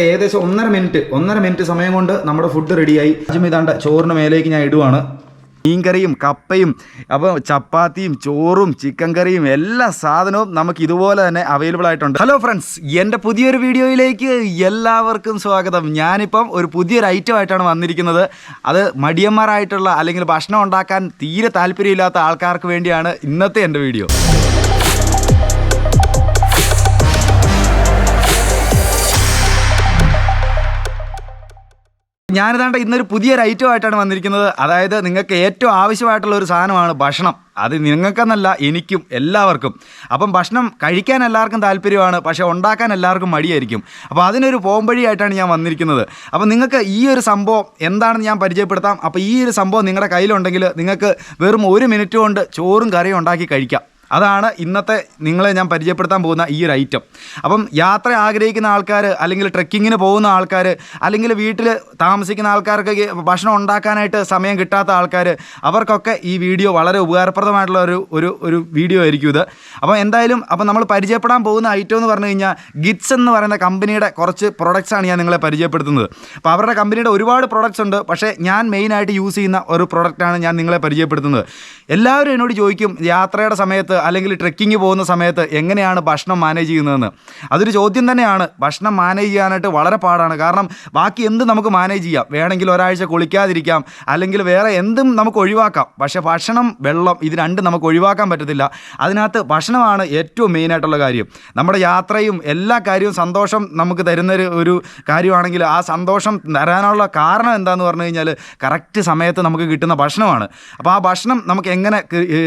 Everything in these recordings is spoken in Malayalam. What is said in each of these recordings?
ഏകദേശം ഒന്നര മിനിറ്റ് ഒന്നര മിനിറ്റ് സമയം കൊണ്ട് നമ്മുടെ ഫുഡ് റെഡിയായി ഇതാണ്ട് ചോറിന് മേലേക്ക് ഞാൻ ഇടുവാണ്. മീൻകറിയും കപ്പയും അപ്പോൾ ചപ്പാത്തിയും ചോറും ചിക്കൻ കറിയും എല്ലാ സാധനവും നമുക്ക് ഇതുപോലെ തന്നെ അവൈലബിൾ ആയിട്ടുണ്ട്. ഹലോ ഫ്രണ്ട്സ് എന്റെ പുതിയൊരു വീഡിയോയിലേക്ക് എല്ലാവർക്കും സ്വാഗതം. ഞാനിപ്പം ഒരു പുതിയൊരു ഐറ്റം ആയിട്ടാണ് വന്നിരിക്കുന്നത്. അത് മടിയന്മാരായിട്ടുള്ള അല്ലെങ്കിൽ ഭക്ഷണം ഉണ്ടാക്കാൻ തീരെ താല്പര്യമില്ലാത്ത ആൾക്കാർക്ക് വേണ്ടിയാണ് ഇന്നത്തെ എന്റെ വീഡിയോ. ഞാനിതാണ്ട് ഇന്നൊരു പുതിയൊരു ഐറ്റം ആയിട്ടാണ് വന്നിരിക്കുന്നത്. അതായത് നിങ്ങൾക്ക് ഏറ്റവും ആവശ്യമായിട്ടുള്ള ഒരു സാധനമാണ് ഭക്ഷണം. അത് നിങ്ങൾക്കെന്നല്ല എനിക്കും എല്ലാവർക്കും. അപ്പം ഭക്ഷണം കഴിക്കാൻ എല്ലാവർക്കും താല്പര്യമാണ് പക്ഷേ ഉണ്ടാക്കാൻ എല്ലാവർക്കും മടിയായിരിക്കും. അപ്പോൾ അതിനൊരു പോംവഴിയായിട്ടാണ് ഞാൻ വന്നിരിക്കുന്നത്. അപ്പോൾ നിങ്ങൾക്ക് ഈ ഒരു സംഭവം എന്താണെന്ന് ഞാൻ പരിചയപ്പെടുത്താം. അപ്പോൾ ഈ ഒരു സംഭവം നിങ്ങളുടെ കയ്യിലുണ്ടെങ്കിൽ നിങ്ങൾക്ക് വെറും ഒരു മിനിറ്റ് കൊണ്ട് ചോറും കറിയും ഉണ്ടാക്കി കഴിക്കാം. അതാണ് ഇന്നത്തെ നിങ്ങളെ ഞാൻ പരിചയപ്പെടുത്താൻ പോകുന്ന ഈ ഒരു ഐറ്റം അപ്പം യാത്ര ആഗ്രഹിക്കുന്ന ആൾക്കാർ അല്ലെങ്കിൽ ട്രെക്കിങ്ങിന് പോകുന്ന ആൾക്കാർ അല്ലെങ്കിൽ വീട്ടിൽ താമസിക്കുന്ന ആൾക്കാർക്ക് ഭക്ഷണം ഉണ്ടാക്കാനായിട്ട് സമയം കിട്ടാത്ത ആൾക്കാർ അവർക്കൊക്കെ ഈ വീഡിയോ വളരെ ഉപകാരപ്രദമായിട്ടുള്ള ഒരു ഒരു ഒരു വീഡിയോ ആയിരിക്കും ഇത്. അപ്പം എന്തായാലും അപ്പം നമ്മൾ പരിചയപ്പെടാൻ പോകുന്ന ഐറ്റം എന്ന് പറഞ്ഞു കഴിഞ്ഞാൽ ഗിറ്റ്സ് എന്ന് പറയുന്ന കമ്പനിയുടെ കുറച്ച് പ്രൊഡക്ട്സാണ് ഞാൻ നിങ്ങളെ പരിചയപ്പെടുത്തുന്നത്. അപ്പോൾ അവരുടെ കമ്പനിയുടെ ഒരുപാട് പ്രൊഡക്ട്സ് ഉണ്ട്. പക്ഷേ ഞാൻ മെയിനായിട്ട് യൂസ് ചെയ്യുന്ന ഒരു പ്രൊഡക്റ്റാണ് ഞാൻ നിങ്ങളെ പരിചയപ്പെടുത്തുന്നത്. എല്ലാവരും എന്നോട് ചോദിക്കും യാത്രയുടെ സമയത്ത് അല്ലെങ്കിൽ ട്രെക്കിങ് പോകുന്ന സമയത്ത് എങ്ങനെയാണ് ഭക്ഷണം മാനേജ് ചെയ്യുന്നതെന്ന്. അതൊരു ചോദ്യം തന്നെയാണ്. ഭക്ഷണം മാനേജ് ചെയ്യാനായിട്ട് വളരെ പാടാണ്. കാരണം ബാക്കി എന്ത് നമുക്ക് മാനേജ് ചെയ്യാം? വേണമെങ്കിൽ ഒരാഴ്ച കുളിക്കാതിരിക്കാം. അല്ലെങ്കിൽ വേറെ എന്തും നമുക്ക് ഒഴിവാക്കാം. പക്ഷേ ഭക്ഷണം വെള്ളം ഇത് രണ്ടും നമുക്ക് ഒഴിവാക്കാൻ പറ്റത്തില്ല. അതിനകത്ത് ഭക്ഷണമാണ് ഏറ്റവും മെയിനായിട്ടുള്ള കാര്യം. നമ്മുടെ യാത്രയും എല്ലാ കാര്യവും സന്തോഷം നമുക്ക് തരുന്ന ഒരു കാര്യമാണെങ്കിൽ ആ സന്തോഷം തരാനുള്ള കാരണം എന്താന്ന് പറഞ്ഞു കഴിഞ്ഞാൽ കറക്റ്റ് സമയത്ത് നമുക്ക് കിട്ടുന്ന ഭക്ഷണമാണ്. അപ്പോൾ ആ ഭക്ഷണം നമുക്ക് എങ്ങനെ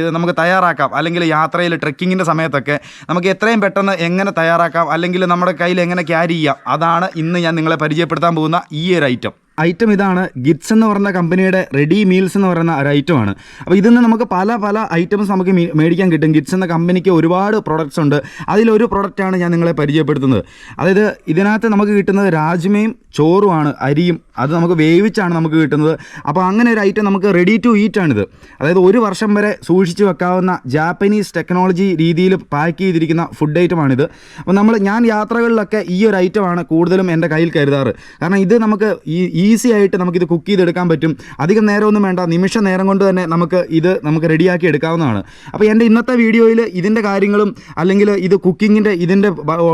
നമുക്ക് തയ്യാറാക്കാം? അല്ലെങ്കിൽ യാത്രയിൽ ട്രെക്കിങ്ങിന്റെ സമയത്തൊക്കെ നമുക്ക് എത്രയും പെട്ടെന്ന് എങ്ങനെ തയ്യാറാക്കാം അല്ലെങ്കിൽ നമ്മുടെ കയ്യിൽ എങ്ങനെ ക്യാരി ചെയ്യാം അതാണ് ഇന്ന് ഞാൻ നിങ്ങളെ പരിചയപ്പെടുത്താൻ പോകുന്ന ഈ ഒരു ഐറ്റം. ഐറ്റം ഇതാണ്. ഗിറ്റ്സ് എന്ന് പറയുന്ന കമ്പനിയുടെ റെഡി മീൽസ് എന്ന് പറയുന്ന ഒരു ഐറ്റമാണ് അപ്പോൾ ഇതിൽ നിന്ന് നമുക്ക് പല പല ഐറ്റംസ് നമുക്ക് മേടിക്കാൻ കിട്ടും. ഗിറ്റ്സ് എന്ന കമ്പനിക്ക് ഒരുപാട് പ്രൊഡക്ട്സ് ഉണ്ട്. അതിലൊരു പ്രൊഡക്റ്റാണ് ഞാൻ നിങ്ങളെ പരിചയപ്പെടുത്തുന്നത്. അതായത് ഇതിനകത്ത് നമുക്ക് കിട്ടുന്നത് രാജ്മയും ചോറുമാണ് അരിയും. അത് നമുക്ക് വേവിച്ചാണ് നമുക്ക് കിട്ടുന്നത്. അപ്പോൾ അങ്ങനെ ഒരു ഐറ്റം നമുക്ക് റെഡി ടു ഈറ്റ് ആണിത്. അതായത് ഒരു വർഷം വരെ സൂക്ഷിച്ച് വെക്കാവുന്ന ജാപ്പനീസ് ടെക്നോളജി രീതിയിൽ പാക്ക് ചെയ്തിരിക്കുന്ന ഫുഡ് ഐറ്റമാണിത് അപ്പോൾ നമ്മൾ ഞാൻ യാത്രകളിലൊക്കെ ഈ ഒരു ഐറ്റമാണ് കൂടുതലും എന്റെ കയ്യിൽ കരുതാറ്. കാരണം ഇത് നമുക്ക് ഈ ഈസി ആയിട്ട് നമുക്കിത് കുക്ക് ചെയ്തെടുക്കാൻ പറ്റും. അധികം നേരമൊന്നും വേണ്ട. നിമിഷ നേരം കൊണ്ട് തന്നെ നമുക്ക് ഇത് നമുക്ക് റെഡിയാക്കി എടുക്കാവുന്നതാണ്. അപ്പോൾ എന്റെ ഇന്നത്തെ വീഡിയോയിൽ ഇതിന്റെ കാര്യങ്ങളും അല്ലെങ്കിൽ ഇത് കുക്കിങ്ങിന്റെ ഇതിന്റെ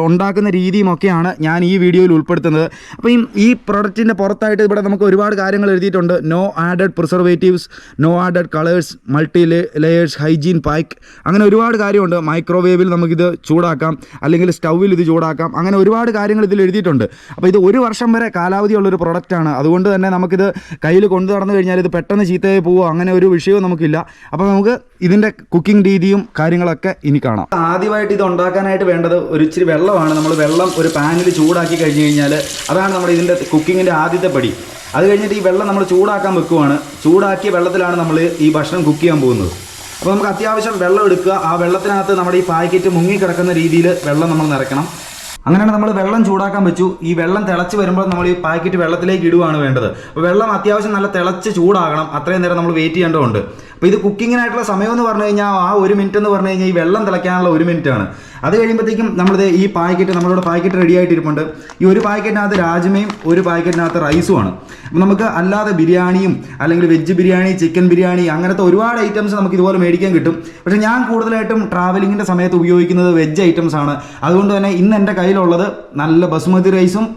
ഉണ്ടാക്കുന്ന രീതിയും ഒക്കെയാണ് ഞാൻ ഈ വീഡിയോയിൽ ഉൾപ്പെടുത്തുന്നത്. അപ്പോൾ ഈ ഈ പ്രൊഡക്റ്റിന്റെ പുറത്തായിട്ട് ഇവിടെ നമുക്ക് ഒരുപാട് കാര്യങ്ങൾ എഴുതിയിട്ടുണ്ട്. No added preservatives no added colours multi layers hygiene pack അങ്ങനെ ഒരുപാട് കാര്യമുണ്ട്. മൈക്രോവേവിൽ നമുക്കിത് ചൂടാക്കാം. അല്ലെങ്കിൽ സ്റ്റൗവിൽ ഇത് ചൂടാക്കാം. അങ്ങനെ ഒരുപാട് കാര്യങ്ങൾ ഇതിൽ എഴുതിയിട്ടുണ്ട്. അപ്പോൾ ഇത് ഒരു വർഷം വരെ കാലാവധിയുള്ളൊരു പ്രൊഡക്റ്റാണ് അതുകൊണ്ട് തന്നെ നമുക്കിത് കയ്യിൽ കൊണ്ടു നടന്നു കഴിഞ്ഞാൽ ഇത് പെട്ടെന്ന് ചീത്തയായി പോവുക അങ്ങനെ ഒരു വിഷയവും നമുക്കില്ല. അപ്പോൾ നമുക്ക് ഇതിന്റെ കുക്കിംഗ് രീതിയും കാര്യങ്ങളൊക്കെ ഇനി കാണാം. ആദ്യമായിട്ട് ഇത് ഉണ്ടാക്കാനായിട്ട് വേണ്ടത് ഒരു ഇച്ചിരി വെള്ളമാണ്. നമ്മൾ വെള്ളം ഒരു പാനിൽ ചൂടാക്കി കഴിഞ്ഞ് കഴിഞ്ഞാൽ അതാണ് നമ്മുടെ ഇതിന്റെ കുക്കിങ്ങിന്റെ ആദ്യത്തെ പടി. അത് കഴിഞ്ഞിട്ട് ഈ വെള്ളം നമ്മൾ ചൂടാക്കാൻ വെക്കുവാണ്. ചൂടാക്കിയ വെള്ളത്തിലാണ് നമ്മൾ ഈ ഭക്ഷണം കുക്ക് ചെയ്യാൻ പോകുന്നത്. അപ്പോൾ നമുക്ക് അത്യാവശ്യം വെള്ളം എടുക്കുക. ആ വെള്ളത്തിനകത്ത് നമ്മുടെ ഈ പാക്കറ്റ് മുങ്ങിക്കിടക്കുന്ന രീതിയിൽ വെള്ളം നമ്മൾ നിറയ്ക്കണം. അങ്ങനെയാണ് നമ്മൾ വെള്ളം ചൂടാക്കാൻ വെച്ചു. ഈ വെള്ളം തിളച്ച് വരുമ്പോൾ നമ്മൾ ഈ പാക്കറ്റ് വെള്ളത്തിലേക്ക് ഇടുവാണ് വേണ്ടത്. അപ്പോൾ വെള്ളം അത്യാവശ്യം നല്ല തിളച്ച് ചൂടാകണം. അത്രയും നേരം നമ്മൾ വെയിറ്റ് ചെയ്യേണ്ടതുണ്ട്. അപ്പോൾ ഇത് കുക്കിങ്ങിനായിട്ടുള്ള സമയം എന്ന് പറഞ്ഞു കഴിഞ്ഞാൽ ആ ഒരു മിനിറ്റ് എന്ന് പറഞ്ഞു കഴിഞ്ഞാൽ ഈ വെള്ളം തിളയ്ക്കാനുള്ള ഒരു മിനിറ്റാണ് അത് കഴിയുമ്പോഴത്തേക്കും നമ്മളിത് ഈ പാക്കറ്റ് നമ്മളിവിടെ പാക്കറ്റ് റെഡി ആയിട്ടിരിപ്പുണ്ട്. ഈ ഒരു പാക്കറ്റിനകത്ത് രാജ്മയും ഒരു പാക്കറ്റിനകത്ത് റൈസുമാണ് അപ്പം നമുക്ക് അല്ലാതെ ബിരിയാണിയും അല്ലെങ്കിൽ വെജ് ബിരിയാണി ചിക്കൻ ബിരിയാണി അങ്ങനത്തെ ഒരുപാട് ഐറ്റംസ് നമുക്ക് ഇതുപോലെ മേടിക്കാൻ കിട്ടും. പക്ഷേ ഞാൻ കൂടുതലായിട്ടും ട്രാവലിങ്ങിന്റെ സമയത്ത് ഉപയോഗിക്കുന്നത് വെജ് ഐറ്റംസ് ആണ്. അതുകൊണ്ട് തന്നെ ഇന്ന് എന്റെ കയ്യിലുള്ളത് നല്ല ബസുമതി റൈസും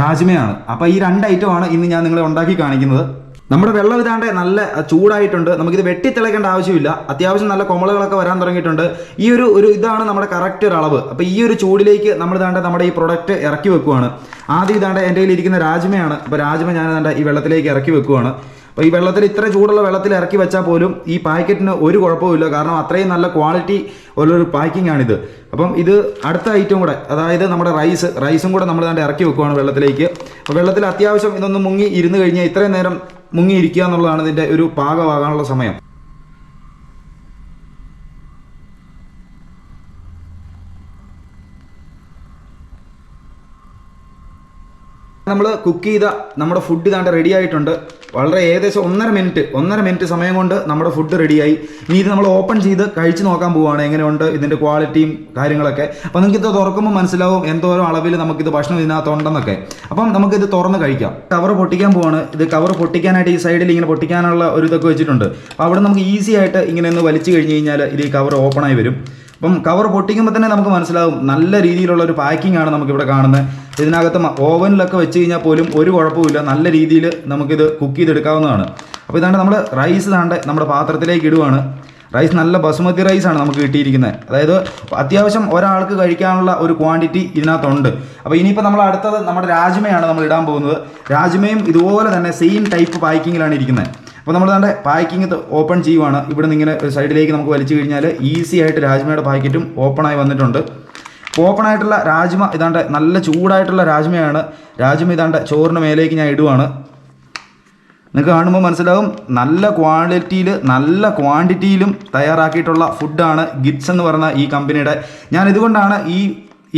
രാജ്മയാണ്. അപ്പോൾ ഈ രണ്ട് ഐറ്റമാണ് ഇന്ന് ഞാൻ നിങ്ങളെ ഉണ്ടാക്കി കാണിക്കുന്നത്. നമ്മുടെ വെള്ളം ഇതാണ്ട് നല്ല ചൂടായിട്ടുണ്ട്. നമുക്കിത് വെട്ടിത്തിളയ്ക്കേണ്ട ആവശ്യമില്ല. അത്യാവശ്യം നല്ല കൊമളകളൊക്കെ വരാൻ തുടങ്ങിയിട്ടുണ്ട്. ഈ ഒരു ഒരു ഇതാണ് നമ്മുടെ കറക്റ്റ് ഒരു അളവ്. അപ്പോൾ ഈ ഒരു ചൂടിലേക്ക് നമ്മൾ ഇതാണ്ട് നമ്മുടെ ഈ പ്രൊഡക്റ്റ് ഇറക്കി വെക്കുവാണ്. ആദ്യം ഇതാണ്ട് എന്റെ കയ്യിൽ ഇരിക്കുന്ന രാജ്മയാണ്. അപ്പോൾ രാജ്മ ഞാൻ ഇതാണ്ട് ഈ വെള്ളത്തിലേക്ക് ഇറക്കി വെക്കുവാണ്. അപ്പോൾ ഈ വെള്ളത്തിൽ ഇത്ര ചൂടുള്ള വെള്ളത്തിൽ ഇറക്കി വെച്ചാൽ പോലും ഈ പാക്കറ്റിന് ഒരു കുഴപ്പമില്ല കാരണം അത്രയും നല്ല ക്വാളിറ്റി ഉള്ളൊരു പാക്കിംഗ് ആണിത്. അപ്പം ഇത് അടുത്ത ഐറ്റം കൂടെ അതായത് നമ്മുടെ റൈസ് റൈസും കൂടെ നമ്മൾ ഇതാണ്ട് ഇറക്കി വെക്കുവാണ് വെള്ളത്തിലേക്ക്. അപ്പോൾ വെള്ളത്തിൽ അത്യാവശ്യം ഇതൊന്ന് മുങ്ങി ഇരുന്ന് കഴിഞ്ഞാൽ ഇത്രയും നേരം മുങ്ങി ഇരിക്കുക എന്നുള്ളതാണ് ഇതിന്റെ ഒരു പാകമാകാനുള്ള സമയം. നമ്മൾ കുക്ക് ചെയ്ത നമ്മുടെ ഫുഡ് ഇതാണ്ട് റെഡി ആയിട്ടുണ്ട്. വളരെ ഏകദേശം ഒന്നര മിനിറ്റ് ഒന്നര മിനിറ്റ് സമയം കൊണ്ട് നമ്മുടെ ഫുഡ് റെഡിയായി ഇനി ഇത് നമ്മൾ ഓപ്പൺ ചെയ്ത് കഴിച്ച് നോക്കാൻ പോവുകയാണ് എങ്ങനെയുണ്ട് ഇതിന്റെ ക്വാളിറ്റിയും കാര്യങ്ങളൊക്കെ. അപ്പോൾ നിങ്ങൾക്ക് ഇത് തുറക്കുമ്പോൾ മനസ്സിലാവും എന്തോരം അളവിൽ നമുക്കിത് ഭക്ഷണം ഇതിനകത്തുണ്ടെന്നൊക്കെ. അപ്പം നമുക്കിത് തുറന്ന് കഴിക്കാം. കവർ പൊട്ടിക്കാൻ പോവാണ്. ഇത് കവർ പൊട്ടിക്കാനായിട്ട് ഈ സൈഡിൽ ഇങ്ങനെ പൊട്ടിക്കാനുള്ള ഒരു ഇതൊക്കെ വെച്ചിട്ടുണ്ട്. അപ്പോൾ അവിടെ നമുക്ക് ഈസി ആയിട്ട് ഇങ്ങനെ ഒന്ന് വലിച്ചു കഴിഞ്ഞ് കഴിഞ്ഞാൽ ഇത് ഈ കവർ ഓപ്പണായി വരും. അപ്പം കവർ പൊട്ടിക്കുമ്പോൾ തന്നെ നമുക്ക് മനസ്സിലാവും നല്ല രീതിയിലുള്ള ഒരു പാക്കിംഗ് ആണ് നമുക്കിവിടെ കാണുന്നത്. ഇതിനകത്ത് ഓവനിലൊക്കെ വെച്ച് കഴിഞ്ഞാൽ പോലും ഒരു കുഴപ്പമില്ല നല്ല രീതിയിൽ നമുക്കിത് കുക്ക് ചെയ്തെടുക്കാവുന്നതാണ്. അപ്പോൾ ഇതാണ് നമ്മൾ റൈസ് താണ്ട് നമ്മുടെ പാത്രത്തിലേക്ക് ഇടുവാണ്. റൈസ് നല്ല ബസുമതി റൈസാണ് നമുക്ക് കിട്ടിയിരിക്കുന്നത്. അതായത് അത്യാവശ്യം ഒരാൾക്ക് കഴിക്കാനുള്ള ഒരു ക്വാണ്ടിറ്റി ഇതിനകത്തുണ്ട്. അപ്പോൾ ഇനിയിപ്പോൾ നമ്മൾ അടുത്തത് നമ്മുടെ രാജ്മയാണ് നമ്മൾ ഇടാൻ പോകുന്നത്. രാജ്മയും ഇതുപോലെ തന്നെ സെയിം ടൈപ്പ് പാക്കിങ്ങിലാണ് ഇരിക്കുന്നത്. അപ്പോൾ നമ്മൾ നമ്മുടെ പാക്കിംഗ് ഓപ്പൺ ചെയ്യുവാണ്. ഇവിടെ നിന്ന് ഇങ്ങനെ സൈഡിലേക്ക് നമുക്ക് വലിച്ചു കഴിഞ്ഞാൽ ഈസി ആയിട്ട് രാജ്മയുടെ പാക്കറ്റും ഓപ്പണായി വന്നിട്ടുണ്ട്. ഓപ്പൺ ആയിട്ടുള്ള രാജ്മ ഇതാണ്ട് നല്ല ചൂടായിട്ടുള്ള രാജ്മയാണ്. രാജ്മ ഇതാണ്ട് ചോറിന് മേലേക്ക് ഞാൻ ഇടുവാണ്. നിങ്ങൾക്ക് കാണുമ്പോൾ മനസ്സിലാവും നല്ല ക്വാളിറ്റിയിൽ നല്ല ക്വാണ്ടിറ്റിയിലും തയ്യാറാക്കിയിട്ടുള്ള ഫുഡാണ് ഗിറ്റ്സ് എന്ന് പറയുന്ന ഈ കമ്പനിയുടെ ഞാൻ ഇതുകൊണ്ടാണ് ഈ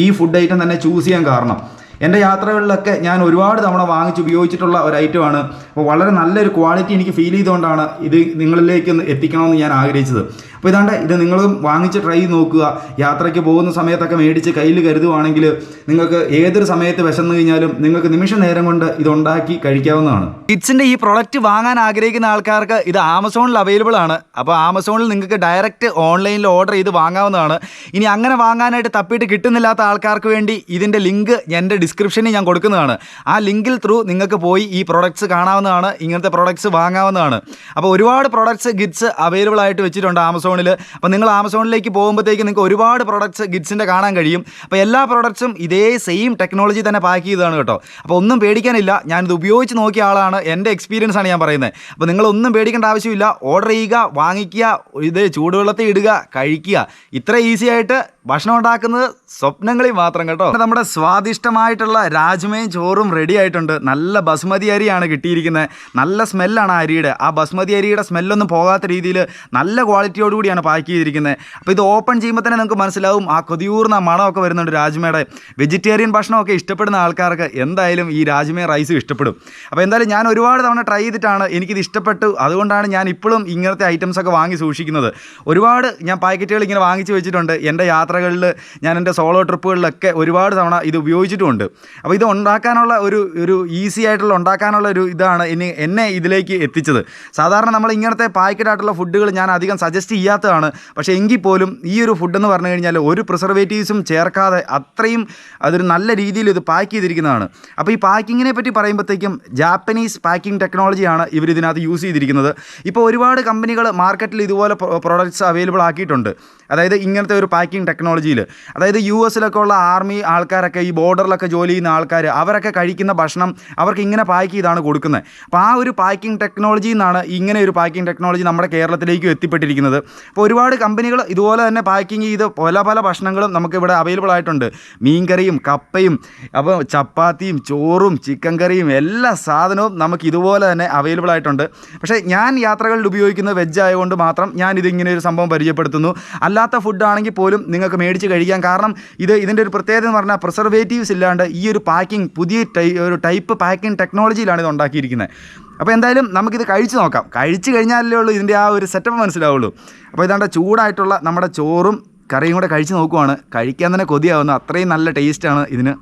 ഈ ഫുഡ് ഐറ്റം തന്നെ ചൂസ് ചെയ്യാൻ കാരണം. എന്റെ യാത്രകളിലൊക്കെ ഞാൻ ഒരുപാട് തവണ വാങ്ങിച്ച് ഉപയോഗിച്ചിട്ടുള്ള ഒരു ഐറ്റമാണ്. അപ്പോൾ വളരെ നല്ലൊരു ക്വാളിറ്റി എനിക്ക് ഫീൽ ചെയ്തുകൊണ്ടാണ് ഇത് നിങ്ങളിലേക്ക് എത്തിക്കണമെന്ന് ഞാൻ ആഗ്രഹിച്ചത്. അപ്പോൾ ഇതാണ്ട് ഇത് നിങ്ങളും വാങ്ങിച്ച് ട്രൈ നോക്കുക. യാത്രയ്ക്ക് പോകുന്ന സമയത്തൊക്കെ മേടിച്ച് കയ്യിൽ കരുതുവാണെങ്കിൽ നിങ്ങൾക്ക് ഏതൊരു സമയത്ത് വിശന്നു കഴിഞ്ഞാലും നിങ്ങൾക്ക് നിമിഷ നേരം കൊണ്ട് ഇത് ഉണ്ടാക്കി കഴിക്കാവുന്നതാണ്. കിഡ്സിന്റെ ഈ പ്രൊഡക്റ്റ് വാങ്ങാൻ ആഗ്രഹിക്കുന്ന ആൾക്കാർക്ക് ഇത് ആമസോണിൽ അവൈലബിൾ ആണ്. അപ്പോൾ ആമസോണിൽ നിങ്ങൾക്ക് ഡയറക്റ്റ് ഓൺലൈനിൽ ഓർഡർ ചെയ്ത് വാങ്ങാവുന്നതാണ്. ഇനി അങ്ങനെ വാങ്ങാനായിട്ട് തപ്പിയിട്ട് കിട്ടുന്നില്ലാത്ത ആൾക്കാർക്ക് വേണ്ടി ഇതിന്റെ ലിങ്ക് എന്റെ ഡിസ്ക്രിപ്ഷനിൽ ഞാൻ കൊടുക്കുന്നതാണ്. ആ ലിങ്കിൽ ത്രൂ നിങ്ങൾക്ക് പോയി ഈ പ്രൊഡക്ട്സ് കാണാവുന്നതാണ്. ഇങ്ങനത്തെ പ്രൊഡക്ട്സ് വാങ്ങാവുന്നതാണ്. അപ്പോൾ ഒരുപാട് പ്രൊഡക്ട്സ് ഗിഡ്സ് അവൈലബിൾ ആയിട്ട് വെച്ചിട്ടുണ്ട് ആമസോണിൽ അപ്പോൾ നിങ്ങൾ ആമസോണിലേക്ക് പോകുമ്പോഴത്തേക്ക് നിങ്ങൾക്ക് ഒരുപാട് പ്രൊഡക്ട്സ് ഗിഡ്സിന്റെ കാണാൻ കഴിയും. അപ്പോൾ എല്ലാ പ്രൊഡക്ട്സും ഇതേ സെയിം ടെക്നോളജി തന്നെ പാക്ക് ചെയ്തതാണ് കേട്ടോ. അപ്പോൾ ഒന്നും പേടിക്കാനില്ല. ഞാനിത് ഉപയോഗിച്ച് നോക്കിയ ആളാണ്. എന്റെ എക്സ്പീരിയൻസ് ആണ് ഞാൻ പറയുന്നത്. അപ്പോൾ നിങ്ങളൊന്നും പേടിക്കേണ്ട ആവശ്യമില്ല. ഓർഡർ ചെയ്യുക വാങ്ങിക്കുക ഇത് ചൂടുവെള്ളത്തിൽ ഇടുക കഴിക്കുക. ഇത്ര ഈസി ആയിട്ട് ഭക്ഷണം ഉണ്ടാക്കുന്നത് സ്വപ്നങ്ങളിൽ മാത്രം കേട്ടോ. നമ്മുടെ സ്വാദിഷ്ടമായിട്ടുള്ള രാജ്മയും ചോറും റെഡി ആയിട്ടുണ്ട്. നല്ല ബസ്മതി അരിയാണ് കിട്ടിയിരിക്കുന്നത്. നല്ല സ്മെല്ലാണ് ആ അരിയുടെ. ആ ബസ്മതി അരിയുടെ സ്മെല്ലൊന്നും പോകാത്ത രീതിയിൽ നല്ല ക്വാളിറ്റിയോട് കൂടിയാണ് പാക്ക് ചെയ്തിരിക്കുന്നത്. അപ്പോൾ ഇത് ഓപ്പൺ ചെയ്യുമ്പോൾ തന്നെ നമുക്ക് മനസ്സിലാവും ആ കൊതിയൂർന്ന മണമൊക്കെ വരുന്നുണ്ട് രാജ്മയുടെ. വെജിറ്റേറിയൻ ഭക്ഷണമൊക്കെ ഇഷ്ടപ്പെടുന്ന ആൾക്കാർക്ക് എന്തായാലും ഈ രാജ്മയും റൈസും ഇഷ്ടപ്പെടും. അപ്പോൾ എന്തായാലും ഞാൻ ഒരുപാട് തവണ ട്രൈ ചെയ്തിട്ടാണ് എനിക്കിത് ഇഷ്ടപ്പെട്ടു. അതുകൊണ്ടാണ് ഞാൻ ഇപ്പോഴും ഇങ്ങനത്തെ ഐറ്റംസ് ഒക്കെ വാങ്ങി സൂക്ഷിക്കുന്നത്. ഒരുപാട് ഞാൻ പാക്കറ്റുകൾ ഇങ്ങനെ വാങ്ങിച്ച് വെച്ചിട്ടുണ്ട്. എന്റെ യാത്രകളിൽ ഞാൻ എന്റെ സോളോ ട്രിപ്പുകളിലൊക്കെ ഒരുപാട് തവണ ഇത് ഉപയോഗിച്ചിട്ടുമുണ്ട്. അപ്പോൾ ഇത് ഉണ്ടാക്കാനുള്ള ഒരു ഒരു ഈസി ആയിട്ടുള്ള ഉണ്ടാക്കാനുള്ള ഒരു ഇതാണ് ഇനി എന്നെ ഇതിലേക്ക് എത്തിച്ചത്. സാധാരണ നമ്മൾ ഇങ്ങനത്തെ പാക്കറ്റ് ആയിട്ടുള്ള ഫുഡുകൾ ഞാൻ അധികം സജസ്റ്റ് ചെയ്യാത്തതാണ്. പക്ഷേ എങ്കിൽ പോലും ഈ ഒരു ഫുഡ് എന്ന് പറഞ്ഞു കഴിഞ്ഞാൽ ഒരു പ്രിസർവേറ്റീവ്സും ചേർക്കാതെ അത്രയും അതൊരു നല്ല രീതിയിൽ ഇത് പാക്ക് ചെയ്തിരിക്കുന്നതാണ്. അപ്പോൾ ഈ പാക്കിങ്ങിനെ പറ്റി പറയുമ്പോഴത്തേക്കും ജാപ്പനീസ് പാക്കിംഗ് ടെക്നോളജിയാണ് ഇവർ ഇതിനകത്ത് യൂസ് ചെയ്തിരിക്കുന്നത്. ഇപ്പോൾ ഒരുപാട് കമ്പനികൾ മാർക്കറ്റിൽ ഇതുപോലെ പ്രോഡക്റ്റ്സ് അവൈലബിൾ ആക്കിയിട്ടുണ്ട്. അതായത് ഇങ്ങനത്തെ ഒരു പാക്കിംഗ് ടെക്നോളജിയിൽ അതായത് യു എസിലൊക്കെ ഉള്ള ആർമി ആൾക്കാരൊക്കെ ഈ ബോർഡറിലൊക്കെ ജോലി ചെയ്യുന്ന ആൾക്കാർ അവരൊക്കെ കഴിക്കുന്ന ഭക്ഷണം അവർക്ക് ഇങ്ങനെ പാക്ക് ചെയ്താണ് കൊടുക്കുന്നത് അപ്പോൾ ആ ഒരു പാക്കിംഗ് ടെക്നോളജി എന്നാണ് ഇങ്ങനെ ഒരു പാക്കിംഗ് ടെക്നോളജി നമ്മുടെ കേരളത്തിലേക്കും എത്തിപ്പെട്ടിരിക്കുന്നത്. അപ്പോൾ ഒരുപാട് കമ്പനികൾ ഇതുപോലെ തന്നെ പാക്കിംഗ് ചെയ്ത് പല പല ഭക്ഷണങ്ങളും നമുക്കിവിടെ അവൈലബിൾ ആയിട്ടുണ്ട്. മീൻകറിയും കപ്പയും അപ്പോൾ ചപ്പാത്തിയും ചോറും ചിക്കൻ കറിയും എല്ലാ സാധനവും നമുക്ക് ഇതുപോലെ തന്നെ അവൈലബിൾ ആയിട്ടുണ്ട്. പക്ഷേ ഞാൻ യാത്രകളിൽ ഉപയോഗിക്കുന്ന വെജ് ആയതുകൊണ്ട് മാത്രം ഞാൻ ഇതിങ്ങനെ ഒരു സംഭവം പരിചയപ്പെടുത്തുന്നു. അല്ലാത്ത ഫുഡ് ആണെങ്കിൽ പോലും നിങ്ങൾക്ക് മേടിച്ച് കഴിക്കാം. കാരണം ഇത് ഇതിന്റെ ഒരു പ്രത്യേകത എന്ന് പറഞ്ഞാൽ പ്രിസർവേറ്റീവ്സ് ഇല്ലാണ്ട് ഈ ഒരു പാക്കിംഗ് പുതിയ ടൈ ഒരു ടൈപ്പ് പാക്കിംഗ് ടെക്നോളജിയിലാണ് ഇത് ഉണ്ടാക്കിയിരിക്കുന്നത്. അപ്പോൾ എന്തായാലും നമുക്കിത് കഴിച്ച് നോക്കാം. കഴിച്ച് കഴിഞ്ഞാലേ ഉള്ളൂ ഇതിന്റെ ആ ഒരു സെറ്റപ്പ് മനസ്സിലാവുള്ളൂ. അപ്പോൾ ഇതാണ്ട് ചൂടായിട്ടുള്ള നമ്മുടെ ചോറും കറിയും കൂടെ കഴിച്ച് നോക്കുവാണ്. കഴിക്കാൻ തന്നെ കൊതിയാവുന്ന. അത്രയും നല്ല ടേസ്റ്റാണ് ഇതിന്.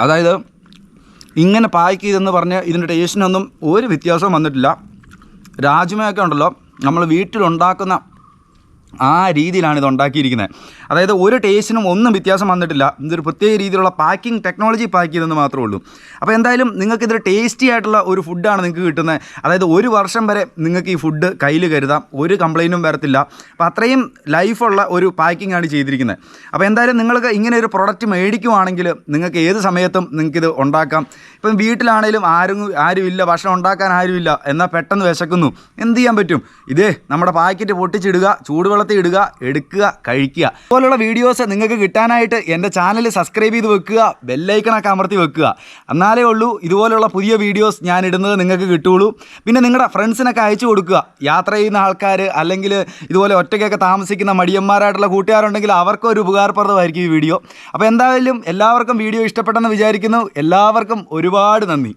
അതായത് ഇങ്ങനെ പാക്ക് ചെയ്തെന്ന് പറഞ്ഞ് ഇതിന്റെ ടേസ്റ്റിനൊന്നും ഒരു വ്യത്യാസവും വന്നിട്ടില്ല. രാജ്മയൊക്കെ ഉണ്ടല്ലോ. നമ്മൾ വീട്ടിലുണ്ടാക്കുന്ന ആ രീതിയിലാണ് ഇത് ഉണ്ടാക്കിയിരിക്കുന്നത്. അതായത് ഒരു ടേസ്റ്റിനും ഒന്നും വ്യത്യാസം വന്നിട്ടില്ല. ഇതൊരു പ്രത്യേക രീതിയിലുള്ള പാക്കിംഗ് ടെക്നോളജി പാക്ക് ചെയ്തെന്ന് മാത്രമേ ഉള്ളൂ. അപ്പോൾ എന്തായാലും നിങ്ങൾക്ക് ഇതൊരു ടേസ്റ്റി ആയിട്ടുള്ള ഒരു ഫുഡാണ് നിങ്ങൾക്ക് കിട്ടുന്നത്. അതായത് ഒരു വർഷം വരെ നിങ്ങൾക്ക് ഈ ഫുഡ് കയ്യിൽ കരുതാം. ഒരു കംപ്ലൈന്റും വരത്തില്ല. അപ്പോൾ അത്രയും ലൈഫുള്ള ഒരു പാക്കിംഗ് ആണ് ചെയ്തിരിക്കുന്നത്. അപ്പോൾ എന്തായാലും നിങ്ങൾക്ക് ഇങ്ങനെ ഒരു പ്രൊഡക്റ്റ് മേടിക്കുവാണെങ്കിൽ നിങ്ങൾക്ക് ഏത് സമയത്തും നിങ്ങൾക്കിത് ഉണ്ടാക്കാം. ഇപ്പം വീട്ടിലാണെങ്കിലും ആരും ആരുമില്ല. ഭക്ഷണം ഉണ്ടാക്കാൻ ആരുമില്ല. എന്നാൽ പെട്ടെന്ന് വിശക്കുന്നു. എന്ത് ചെയ്യാൻ പറ്റും? ഇതേ നമ്മുടെ പാക്കറ്റ് പൊട്ടിച്ചിടുക ചൂടുവെള്ളത്തിൽ അമർത്തി ഇടുക എടുക്കുക കഴിക്കുക. അതുപോലുള്ള വീഡിയോസ് നിങ്ങൾക്ക് കിട്ടാനായിട്ട് എന്റെ ചാനൽ സബ്സ്ക്രൈബ് ചെയ്ത് വെക്കുക ബെല്ലൈക്കണൊക്കെ അമർത്തി വെക്കുക. എന്നാലേ ഉള്ളൂ ഇതുപോലുള്ള പുതിയ വീഡിയോസ് ഞാൻ ഇടുന്നത് നിങ്ങൾക്ക് കിട്ടുള്ളൂ പിന്നെ നിങ്ങളുടെ ഫ്രണ്ട്സിനൊക്കെ അയച്ചു കൊടുക്കുക. യാത്ര ചെയ്യുന്ന ആൾക്കാർ അല്ലെങ്കിൽ ഇതുപോലെ ഒറ്റയ്ക്കൊക്കെ താമസിക്കുന്ന മടിയന്മാരായിട്ടുള്ള കൂട്ടുകാരുണ്ടെങ്കിൽ അവർക്കും ഒരു ഉപകാരപ്രദമായിരിക്കും ഈ വീഡിയോ അപ്പോൾ എന്തായാലും എല്ലാവർക്കും വീഡിയോ ഇഷ്ടപ്പെട്ടെന്ന് വിചാരിക്കുന്നു. എല്ലാവർക്കും ഒരുപാട് നന്ദി.